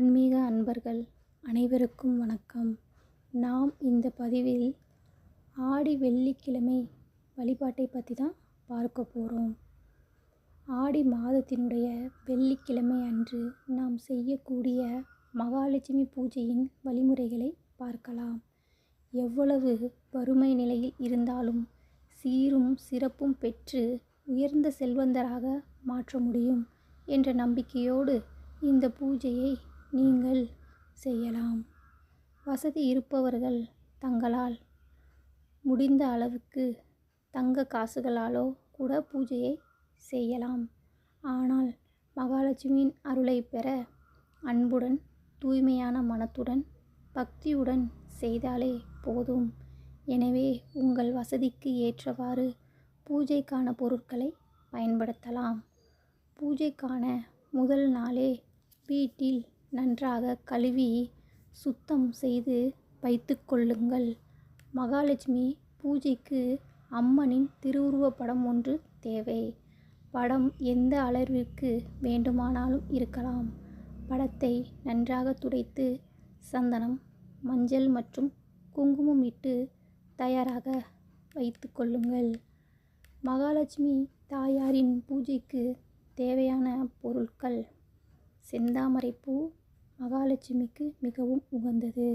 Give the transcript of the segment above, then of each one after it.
ஆன்மீக அன்பர்கள் அனைவருக்கும் வணக்கம். நாம் இந்த பதிவில் ஆடி வெள்ளிக்கிழமை வழிபாட்டை பற்றி தான் பார்க்க போகிறோம் ஆடி மாதத்தினுடைய வெள்ளிக்கிழமை அன்று நாம் செய்யக்கூடிய மகாலட்சுமி பூஜையின் வழிமுறைகளை பார்க்கலாம். எவ்வளவு வறுமை நிலையில் இருந்தாலும் சீரும் சிறப்பும் பெற்று உயர்ந்த செல்வந்தராக மாற்ற முடியும் என்ற நம்பிக்கையோடு இந்த பூஜையை நீங்கள் செய்யலாம். வசதி இருப்பவர்கள் தங்களால் முடிந்த அளவுக்கு தங்க காசுகளாலோ கூட பூஜையை செய்யலாம். ஆனால் மகாலட்சுமியின் அருளை பெற அன்புடன் தூய்மையான மனத்துடன் பக்தியுடன் செய்தாலே போதும். எனவே உங்கள் வசதிக்கு ஏற்றவாறு பூஜைக்கான பொருட்களை பயன்படுத்தலாம். பூஜைக்கான முதல் நாளே வீட்டில் நன்றாக கழுவி சுத்தம் செய்து வைத்து கொள்ளுங்கள். மகாலட்சுமி பூஜைக்கு அம்மனின் திருவுருவப் படம் ஒன்று தேவை. படம் எந்த அளவிற்கு வேண்டுமானாலும் இருக்கலாம். படத்தை நன்றாக துடைத்து சந்தனம் மஞ்சள் மற்றும் குங்குமம் இட்டு தயாராக வைத்து கொள்ளுங்கள். மகாலட்சுமி தாயாரின் பூஜைக்கு தேவையான பொருட்கள் செந்தாமரைப்பூ மகாலட்சுமிக்கு மிகவும் உகந்தது.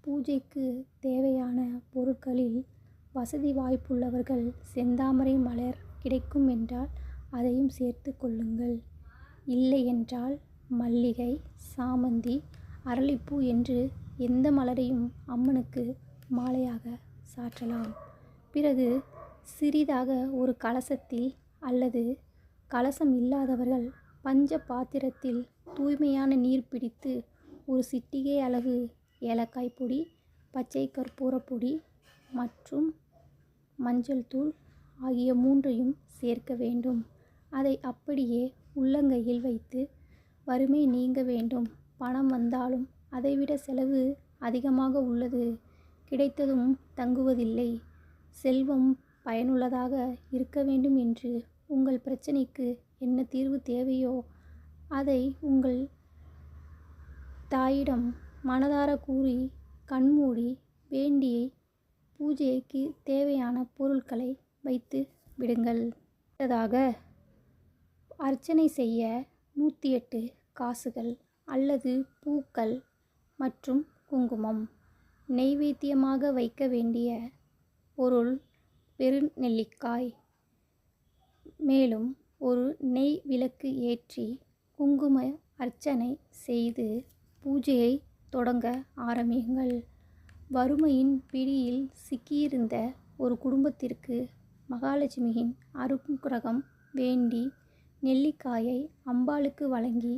பூஜைக்கு தேவையான பொருட்களில் வசதி வாய்ப்புள்ளவர்கள் செந்தாமரை மலர் கிடைக்கும் என்றால் அதையும் சேர்த்து கொள்ளுங்கள். இல்லை என்றால் மல்லிகை சாமந்தி அரளிப்பூ என்று எந்த மலரையும் அம்மனுக்கு மாலையாக சாற்றலாம். பிறகு சிறிதாக ஒரு கலசத்தில் அல்லது கலசம் இல்லாதவர்கள் பஞ்ச பாத்திரத்தில் தூய்மையான நீர் பிடித்து ஒரு சிட்டிகை அளவு ஏலக்காய் பொடி பச்சை கற்பூரப்பொடி மற்றும் மஞ்சள் தூள் ஆகிய மூன்றையும் சேர்க்க வேண்டும். அதை அப்படியே உள்ளங்கையில் வைத்து வறுமை நீங்க வேண்டும். பணம் வந்தாலும் அதைவிட செலவு அதிகமாக உள்ளது. கிடைத்ததும் தங்குவதில்லை. செல்வம் பயனுள்ளதாக இருக்க வேண்டும் என்று உங்கள் பிரச்சனைக்கு என்ன தீர்வு தேவையோ அதை உங்கள் தாயிடம் மனதார கூறி கண்மூடி வேண்டிய பூஜைக்கு தேவையான பொருட்களை வைத்து விடுங்கள். அடுத்ததாக அர்ச்சனை செய்ய நூற்றி எட்டு காசுகள் அல்லது பூக்கள் மற்றும் குங்குமம். நெய்வேத்தியமாக வைக்க வேண்டிய பொருள் பெருநெல்லிக்காய் மேலும் ஒரு நெய் விளக்கு ஏற்றி குங்கும அர்ச்சனை செய்து பூஜையை தொடங்க ஆரம்பியுங்கள். வறுமையின் பிடியில் சிக்கியிருந்த ஒரு குடும்பத்திற்கு மகாலட்சுமியின் அருங்குரகம் வேண்டி நெல்லிக்காயை அம்பாளுக்கு வழங்கி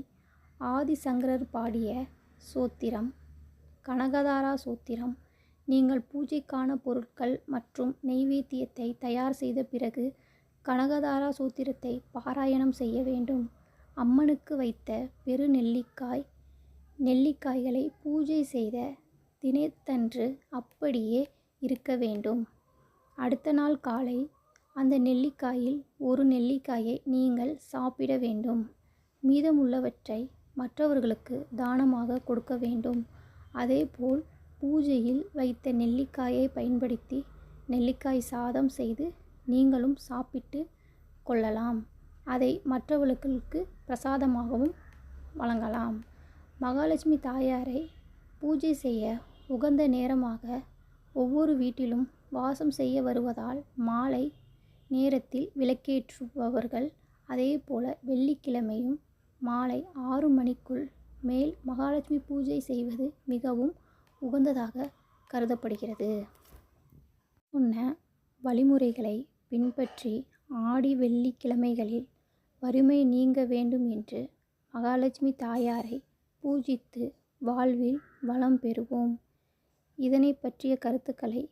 ஆதிசங்கரர் பாடிய சோத்திரம் கனகதாரா சோத்திரம் நீங்கள் பூஜைக்கான பொருட்கள் மற்றும் நெய்வேத்தியத்தை தயார் செய்த பிறகு கனகதாரா சூத்திரத்தை பாராயணம் செய்ய வேண்டும். அம்மனுக்கு வைத்த பெரு நெல்லிக்காய் நெல்லிக்காய்களை பூஜை செய்த தினத்தன்று அப்படியே இருக்க வேண்டும். அடுத்த நாள் காலை அந்த நெல்லிக்காயில் ஒரு நெல்லிக்காயை நீங்கள் சாப்பிட வேண்டும். மீதமுள்ளவற்றை மற்றவர்களுக்கு தானமாக கொடுக்க வேண்டும். அதேபோல் பூஜையில் வைத்த நெல்லிக்காயை பயன்படுத்தி நெல்லிக்காய் சாதம் செய்து நீங்களும் சாப்பிட்டு கொள்ளலாம். அதை மற்றவர்களுக்கு பிரசாதமாகவும் வழங்கலாம். மகாலட்சுமி தாயாரை பூஜை செய்ய உகந்த நேரமாக ஒவ்வொரு வீட்டிலும் வாசம் செய்ய வருவதால் மாலை நேரத்தில் விளக்கேற்றுபவர்கள் அதே போல வெள்ளிக்கிழமையும் மாலை ஆறு மணிக்குள் மேல் மகாலட்சுமி பூஜை செய்வது மிகவும் உகந்ததாக கருதப்படுகிறது. சொன்ன வழிமுறைகளை பின்பற்றி ஆடி வெள்ளிக்கிழமைகளில் வறுமை நீங்க வேண்டும் என்று மகாலட்சுமி தாயாரை பூஜித்து வாழ்வில் வளம் பெறுவோம். இதனை பற்றிய கருத்துக்களை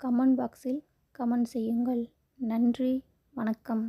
கமெண்ட் பாக்ஸில் கமெண்ட் செய்யுங்கள். நன்றி வணக்கம்.